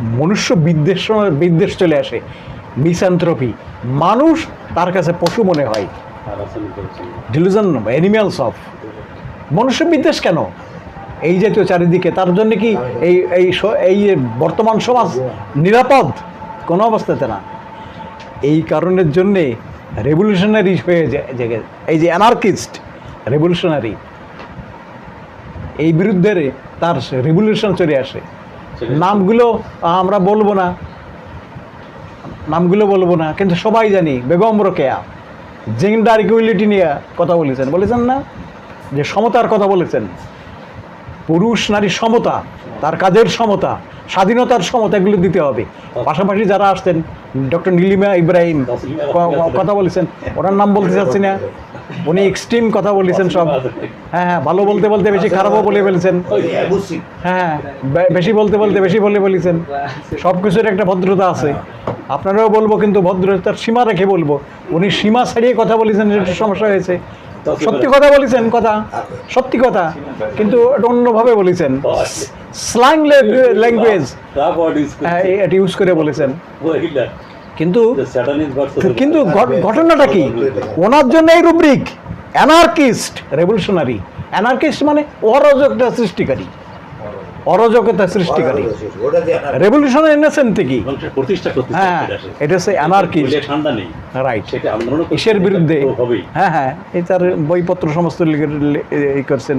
মনুষ্য বিদ্বেষ বিদ্বেষ চলে আসে। মিসঅ্যান্থ্রপি মানুষ তার কাছে পশু মনে হয়। ডিলুশন অ্যানিম্যালস অফ মনুষ্য বিদ্বেষ কেন? এই জাতীয় চারিদিকে, তার জন্য কি এই এই এই বর্তমান সমাজ নিরাপদ? কোনো অবস্থাতে না। এই কারণের জন্যে রেভলিউশনারি হয়ে যে- জেগে এই যে অ্যানার্কিস্ট রেভলিউশনারি এই বিরুদ্ধে তার রেভলিউশন চলে আসে। নামগুলো আমরা বলব না। নামগুলো বলব না, কিন্তু সবাই জানি, বেগম রোকেয়া জেন্ডার ইকুয়ালিটি নিয়ে কথা বলেছেন। বলেছেন না? যে সমতার কথা বলেছেন। পুরুষ নারী সমতা, তার কাজের সমতা। স্বাধীনতার সমতা এগুলো দিতে হবে। পাশাপাশি যারা আসতেন ডক্টর নীলিমা ইব্রাহিম, কথা বলেছেন, ওনার নাম বলতে চাচ্ছি না। উনি এক্সট্রিম কথা বলেছেন সব। হ্যাঁ হ্যাঁ ভালো বলতে বলতে বেশি খারাপও বলে ফেলেছেন। হ্যাঁ বেশি বলতে বলতে বেশি বলে বলেছেন সব কিছুর একটা ভদ্রতা আছে। আপনারাও বলব কিন্তু ভদ্রতার সীমা রেখে বলব। উনি সীমা ছাড়িয়ে কথা বলেছেন একটু সমস্যা হয়েছে। সত্যি কথা বলেছেন কথা, সত্যি কথা। কিন্তু অন্যভাবে বলেছেন। স্ল্যাং ল্যাঙ্গুয়েজ এটা ইউজ করে বলেছেন। কিন্তু কিন্তু ঘটনাটা কি? ওনার জন্য এই রুব্রিক অ্যানার্কিস্ট রেভলিউশনারি অ্যানার্কিস্ট মানে অরাজকতা সৃষ্টিকারী। অরাজকতা সৃষ্টিকারী। রেভলিউশন এনেছেন কি? প্রতিষ্ঠা করতে হ্যাঁ এটা হচ্ছে অ্যানার্কিস্ট রাইট ইসের বিরুদ্ধে। হ্যাঁ হ্যাঁ এই তার বইপত্র সমস্ত লিখে করছেন।